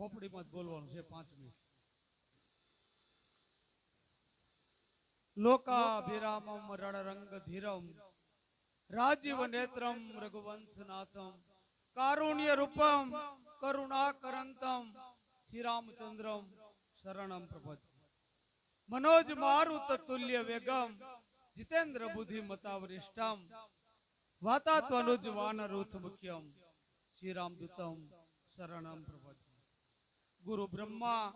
ખોપડીમાં જ બોલવાનું છે પાંચ મિનિટ લોકાભિરામમ રણરંગ ધીરમ રાજીવ નેત્રમ રઘુવંશનાથમ કારુણ્ય રૂપમ કરુણાકરંતમ, શ્રીરામચંદ્રમ શરણમ પ્રપદ મનોજ મારુત તુલ્ય વેગમ, જીતેન્દ્ર બુદ્ધિ મતાવરિષ્ઠમ વાતાત્વનુજ વાનરુથ મુખ્યમ, શ્રીરામદૂતમ શરણમ પ્રપદ ગુરુ બ્રહ્મા,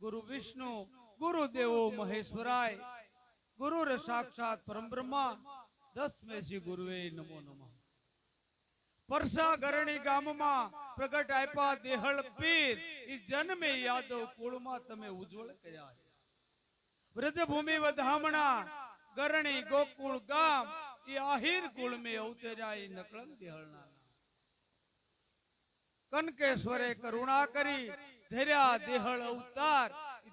ગુરુ વિષ્ણુ, ગુરુ દેવો મહેશ્વરાય, ગુરુ સાક્ષાત પરમ બ્રહ્મા દસમે શ્રી ગુરુવે નમો નમઃ. પરસા ગરણી ગામમાં પ્રગટ આપ્યા દેહળ પીર. ઈ જન્મે યાદવ કુળમાં તમે ઉજ્જવળ કર્યા. વ્રજભૂમિ વધામણા, ગરણી ગોકુળ ગામ. ઈ આહિર કુળ મે અવતર્યા ઈ નકળન દેહળના કનકેશ્વરે કરુણા કરી ધર્યા દેહળ અવતાર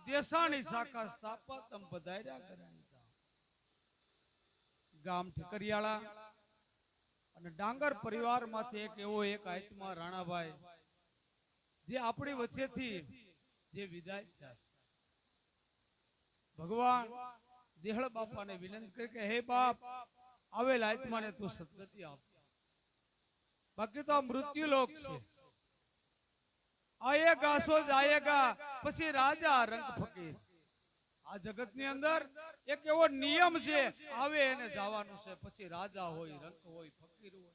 દેસાણી શાખા સ્થાપા, તમ પધાર્યા કર્યા ગામ. ઠકરિયાળા અને ડાંગર પરિવારમાંથી એક એવો એક આત્મા રાણાભાઈ, જે આપણી વચ્ચેથી જે વિદાય થયા. ભગવાન દેહળ બાપાને વિનંતી કરી કે, હે બાપ, આવેલ આત્માને તું સદગતિ આપ બાકી તો આ મૃત્યુ લોક છે. આયેગા, સો જાયેગા પછી રાજા રંગ ફકીર આ જગતની અંદર એક એવો નિયમ છે, આવે એને જવાનું છે. પછી રાજા હોય, રંગ હોય, ફકીર હોય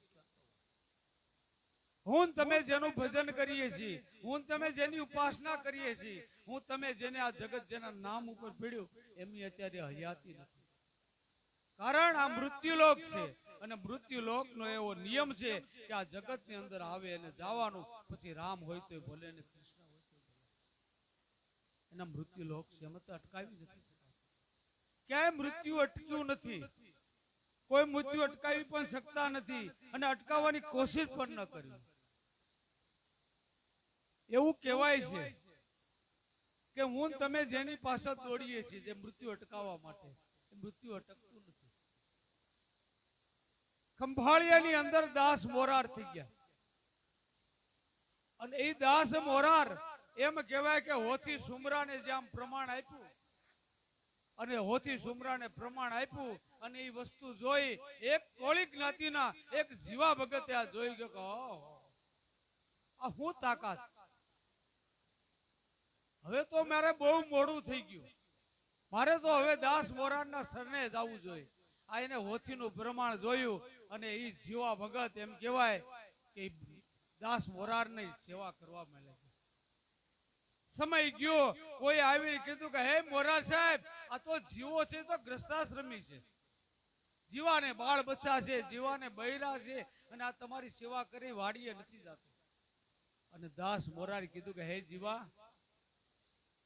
હું તમે જેનું ભજન કરીએ છીએ, હું તમે જેની ઉપાસના કરીએ છીએ, હું તમે જેને આ જગત જેના નામ ઉપર પીડ્યું, એમની અત્યારે હયાતી નથી. કારણ આ મૃત્યુલોક છે. અને મૃત્યુલોક નો એવો નિયમ છે કે આ જગતની અંદર આવે અને જવાનું, પછી રામ હોય તો ભલે ને કૃષ્ણ હોય તો એના મૃત્યુલોક છે. એમાં તો અટકાવી નથી ક્યાંય મૃત્યુ અટક્યું નથી. કોઈ મૃત્યુ અટકાવી પણ શકતા નથી અને અટકાવવાની કોશિશ પણ ન કરી. એવું કહેવાય છે કે હું તમે જેની પાછળ દોડીએ છીએ, જે મૃત્યુ અટકાવવા માટે મૃત્યુ અટકતું નથી. ખંભાળિયાની અંદર દાસ મોરાર થઈ ગયા. અને એ દાસ મોરાર એમ કહેવાય કે હોથી સુમરાને જેમ પ્રમાણ આપ્યું. અને હોથી સુમરાને પ્રમાણ આપ્યું અને એ વસ્તુ જોઈ એક કોળી જ્ઞાતિના એક જીવા ભગતે આ જોઈ ગયો કે આ હું તાકાત? હવે તો મારે બહુ મોડું થઈ ગયું. મારે તો હવે દાસ મોરારના સરને જવું જોઈએ. આ એને હોથીનું પ્રમાણ જોયું અને એ જીવા ભગત એમ કહેવાય કે દાસ મોરારની સેવા કરવા માંડ્યા સમય ગયો, કોઈ આવી કીધું કે, હે મોરા સાહેબ, આ તો જીવો છે તો ગ્રસ્તાશ્રમી છે. જીવાને બાળ બચ્ચા છે, જીવાને બૈરા છે અને આ તમારી સેવા કરી વાડીએ નથી જતો. અને દાસ મોરારી કીધું કે, હે જીવા,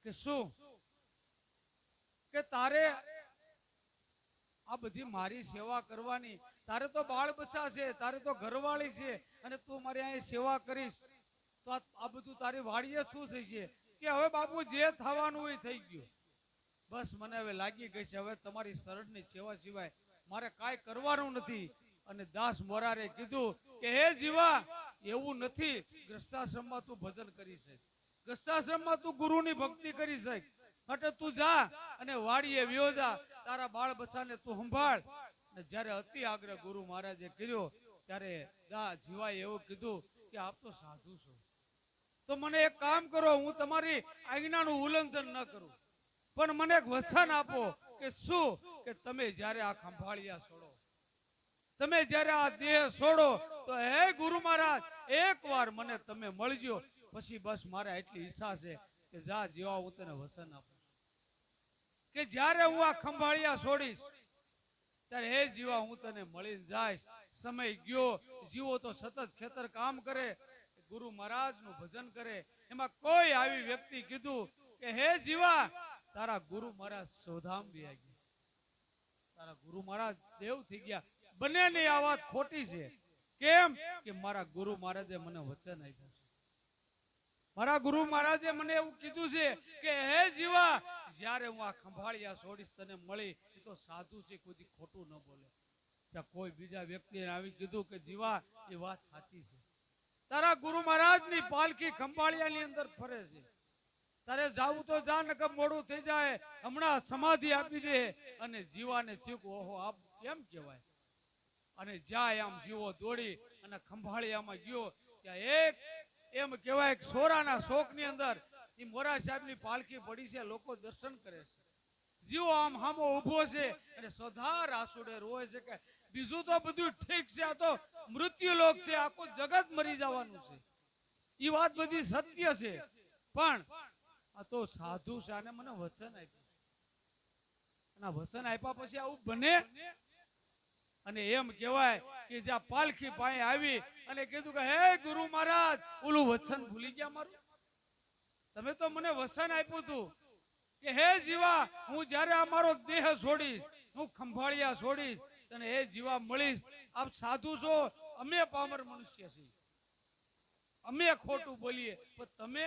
કે શું? કે તારે આ બધી મારી સેવા કરવાની. તારે તો બાળ બચ્ચા છે, તારે તો ઘરવાળી છે, અને તું મારી અહીં સેવા કરીશ. તો આ બધું તારી વાડીએ શું થઈ છે? કે હવે બાપુ જે થવાનું હોય થઈ ગયું. બસ મને હવે લાગી ગઈ છે, હવે તમારી શરણની સેવા સિવાય મારે કાંઈ કરવાનું નથી. અને દાસ મોરારે કીધું કે, હે જીવા, એવું નથી. ગ્રસ્તાશ્રમમાં તું ભજન કરી શક. ગ્રસ્તાશ્રમમાં તું ગુરુની ભક્તિ કરી શક. માટે તું જા અને વાડીએ વ્યો જા. તારા બાળ બચ્ચાને તું સંભાળ. ને જ્યારે અતિ આગ્રહ ગુરુ મહારાજે કર્યો, ત્યારે દા જીવાએ એવું કીધું કે આપ તો સાધુ છો. તો મને એક કામ કરો, હું તમારી આજ્ઞાનું ઉલ્લંઘન ન કરું. પણ મને એક વચન આપો કે શું? કે તમે જ્યારે આ ખંભાળિયા છોડો. તમે જ્યારે આ દેહ છોડો, તો હે ગુરુ મહારાજ એકવાર મને તમે મળજો. પછી બસ મારે એટલી ઈચ્છા છે કે જા જેવા હું તને વસન આપું. કે જ્યારે હું આ ખંભાળિયા છોડીશ, ત્યારે હે જીવા હું તને મળીને જાય. સમય ગયો, જીવો તો સતત ખેતર કામ કરે, ગુરુ મહારાજનું ભજન કરે. એમાં કોઈ આવી વ્યક્તિ કીધું કે, હે જીવા, તારા ગુરુ મહારાજ સોધામ ગયા. તારા ગુરુ મહારાજ દેવ થઈ ગયા. બંનેની આ વાત ખોટી છે. કેમ? કે મારા ગુરુ મહારાજે મને વચન આપ્યું મારા ગુરુ મહારાજે મને એવું કીધું છે કે, હે જીવા જ્યારે હું આ ખંભાળિયા છોડીશ તને મળી, તો સાધુ છે, કોઈ ખોટું ન બોલે. ત્યાં કોઈ બીજા વ્યક્તિએ આવી કીધું કે, જીવા, એ વાત સાચી છે. તારા ગુરુ મહારાજની પાલખી ખંભાળિયાની અંદર ફરે છે. તારે જાવું તો જા, નકર મોડું થઈ જાય. હમણાં સમાધિ આપી દે. અને જીવાને ચીક ઓહો, આપ કેમ કહેવાય? અને જાય આમ જીવો દોડી અને ખંભાળિયામાં ગયો. ત્યાં એક એમ કહેવાય સોરાના શોકની અંદર એ મોરા સાહેબની પાલખી પડી છે, લોકો દર્શન કરે છે. જીવો આમ હામો ઊભો છે અને સધાર આસુડે રોવે છે કે બીજું તો બધું ઠીક છે, આ તો મૃત્યુ લોક છે, આખું જગત મરી જવાનું છે. એ વાત બધી સત્ય છે. પણ આ તો સાધુ છે, આને મને વચન આપ્યું. અને વચન આપ્યા પછી આવું બને. અને એમ કહેવાય કે જ્યાં પાલખી પાસે આવી અને કીધું કે, હે ગુરુ મહારાજ, ઓલું વચન ભૂલી ગયા મારું? તમે તો મને વસન આપ્યું હતું કે, હે જીવા, હું જ્યારે અમારો દેહ છોડીશ, હું ખંભાળિયા છોડીશ તને હે જીવા મળીશ. આપ સાધુ છો, અમે પામર મનુષ્ય છીએ. અમે ખોટું બોલીએ. પણ તમે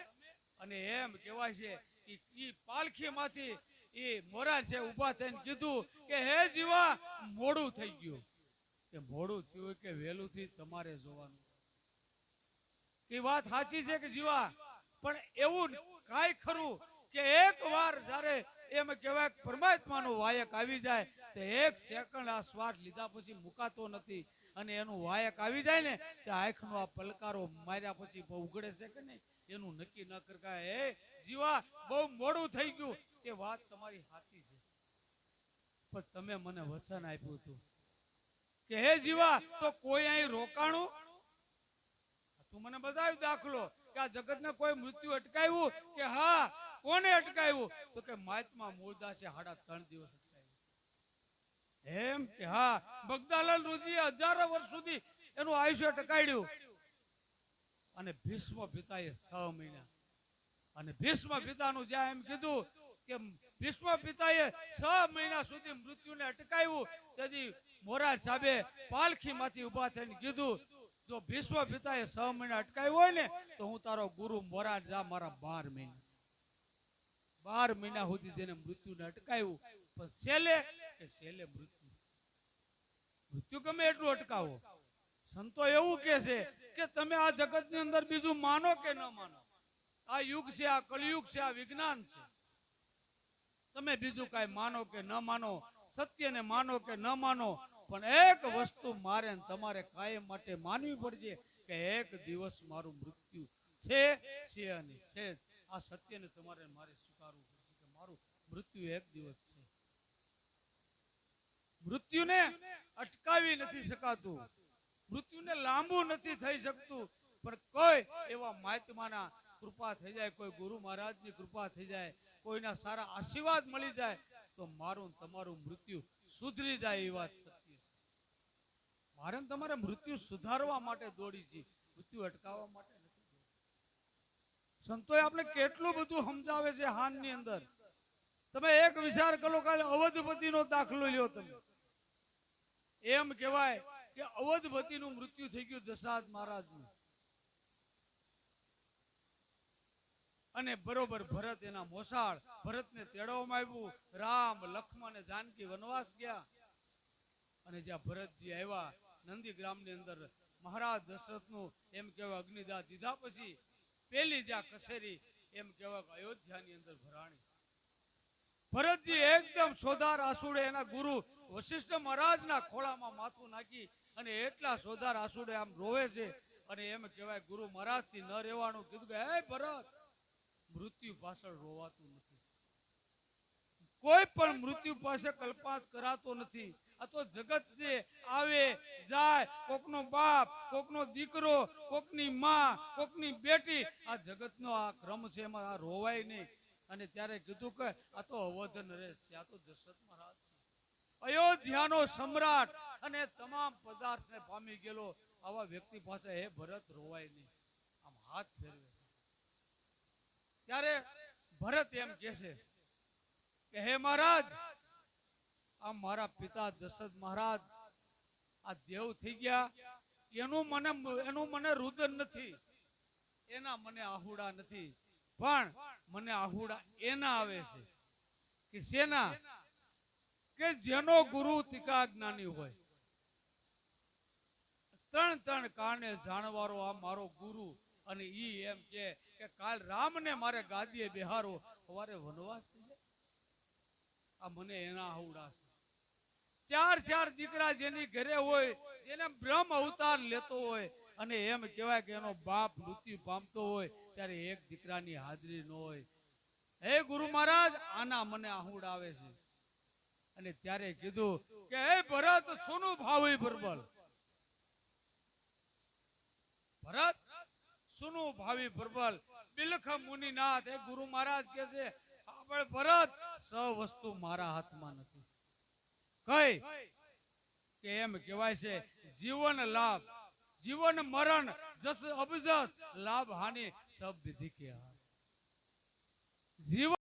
અને એમ કહેવાય છે કે, ઈ પાલખીમાંથી એ મોરા છે ઊભા થઈને કીધું કે, હે જીવા, મોડું થઈ ગયું. કે મોડું થયું કે વહેલું થી તમારે જોવાનું. એ વાત સાચી છે કે જીવા? પણ એવું કાંઈ ખરું કે એક વાર જ્યારે એમ કહેવાય પરમાત્માનો વાયક આવી જાય, તો એક સેકન્ડ આ શ્વાસ લીધા પછી મુકાતો નથી. અને એનું વાયક આવી જાય ને, તે આંખનો આ પલકારો માર્યા પછી બહુ ઉગડે છે કે નહીં? એનું નક્કી ન કરકાય એ જીવા, બહુ મોડું થઈ ગયું. એ વાત તમારી સાચી છે. પણ તમે મને વચન આપ્યું હતું કે, હે જીવા, તો કોઈ અહીં રોકાણું? તું મને બતાવ્યું દાખલો. કે આ જગતને કોઈ મૃત્યુ અટકાવ્યું? કે હા, કોને અટકાવ્યું? તો કે મહાત્મા મૂળદાસે હાડા ત્રણ દિવસ એમ કે હા, બગદાલાલ રુચિએ હજારો વર્ષ સુધી એનું આયુષ્ય ટકાડ્યું અને ભીષ્મ પિતાએ છ મહિના. અને ભીષ્મ પિતાનું જ્યાં એમ કીધું કે ભીષ્મ પિતાએ છ મહિના સુધી મૃત્યુને અટકાવ્યું, તેથી મોરાજ સાહેબે પાલખીમાંથી ઊભા થઈને કીધું જો ભીષ્મ પિતાએ છ મહિના અટકાવ્યું હોય ને, તો હું તારો ગુરુ મોરા જા, મારા બાર મહિના. બાર મહિના સુધી જેને મૃત્યુને અટકાવ્યું, પણ છેલ્લે કે છેલ્લે મૃત્યુ. મૃત્યુ ગમે એટલું અટકાવો. સંતો એવું કે છે કે તમે આ જગતની અંદર બીજું માનો કે ન માનો? આ યુગ છે, આ કલયુગ છે, આ વિજ્ઞાન છે. તમે બીજું કાંઈ માનો કે ન માનો? સત્યને માનો કે ન માનો? પણ એક વસ્તુ મારે તમારે કાયમ માટે માનવી પડશે કે એક દિવસ મારું મૃત્યુ છે છે અને છે આ સત્યને તમારે મારે સ્વીકારવું પડશે કે મારું મૃત્યુ એક દિવસ છે. મૃત્યુને અટકાવી નથી શકાતું. મૃત્યુને લાંબુ નથી થઈ શકતું. પણ કોઈ એવા મહાત્માના કૃપા થઈ જાય, કોઈ ગુરુ મહારાજની કૃપા થઈ જાય, કોઈના સારા આશીર્વાદ મળી જાય, તો મારું તમારું મૃત્યુ સુધરી જાય એ વાત સત્ય. મારે તમારે મૃત્યુ સુધારવા માટે દોડી છે. મૃત્યુ અટકાવવા માટે સંતોએ આપણે કેટલું બધું સમજાવે છે હાનની અંદર. તમે એક વિચાર કરો કાલે અવધપતિનો દાખલો લ્યો તમે. એમ કહેવાય કે અવધપતિનું મૃત્યુ થઈ ગયું દશાદ મહારાજનું અને બરોબર ભરત એના મોસાળ ભરતને તેડવામાં આવ્યું. રામ, લક્ષ્મણ જાનકી વનવાસ ગયા. અને જ્યાં ભરતજી આવ્યા નંદી ગ્રામની અંદર મહારાજ દશરથનું એમ કહેવાય અગ્નિદાહ દીધા પછી પેલી જ્યાં કસેરી એમ કહેવાય અયોધ્યાની અંદર ભરાણી. ભરતજી એકદમ સોધાર આસુડે એના ગુરુ વશિષ્ઠ મહારાજના ખોળામાં માથું નાખી અને એટલા સોધાર આસુડે આમ રોવે છે અને એમ કહેવાય, ગુરુ મહારાજથી ન રહેવાનું. કીધું કે, હે ભરત, મૃત્યુ પાછળ રોવાતું નથી. કોઈ પણ મૃત્યુ પાસે કલ્પાત કરાતો નથી. આ જગત છે. આવે, જાય, કોકનો બાપ, કોકનો દીકરો, કોકની માં, કોકની બેટી. આ જગતનો આ ક્રમ છે એમાં આ રોવાય નહીં. અને ત્યારે કીધું કે આ તો અવધ નરેશ છે. આ તો દશરથ મહારાજ અયોધ્યાનો સમ્રાટ અને તમામ પદાર્થને પામી ગયેલો આવા વ્યક્તિ પાસે હે ભરત રોવાય નહીં. આમ હાથ ફેરવે. ત્યારે ભરત એમ કે છે કે હે મહારાજ, આ મારા પિતા દશરથ મહારાજ, આ દેવ થઈ ગયા. એનું મને એનું મને રુદન નથી. એના મને આહુડા નથી. પણ મને આહુડા એના આવે છે. કે શેના? કે જેનો ગુરુ ટીકા જ્ઞાની હોય. ત્રણ ત્રણ કાને જાણવારો આ મારો ગુરુ, અને ઈ એમ કે કાલ રામને મારે ગાદીએ બેહારો. સવારે વનવાસ મને એના હવડા ચાર ચાર દીકરા જેની ઘરે હોય, જેને બ્રહ્મ અવતાર લેતો હોય, અને એમ કહેવાય કે એનો બાપ મૃત્યુ પામતો હોય, ત્યારે એક દીકરાની હાજરી ન હોય. હે ગુરુ મહારાજ, આના મને આહુડ આવે છે. અને ત્યારે કીધું કે, હે ભરત, સોનું ભાવે બરબલ ભરત, સોનું ભાવી બરબલ બિલખ મુનિનાથ એ ગુરુ મહારાજ કે છે આપણે ભરત સ વસ્તુ મારા હાથમાં નથી. કઈ? કે એમ કહેવાય છે, જીવન લાભ, જીવન મરણ, જસ અબજસ લાભ હાનિ સબ વિધિ કે જીવન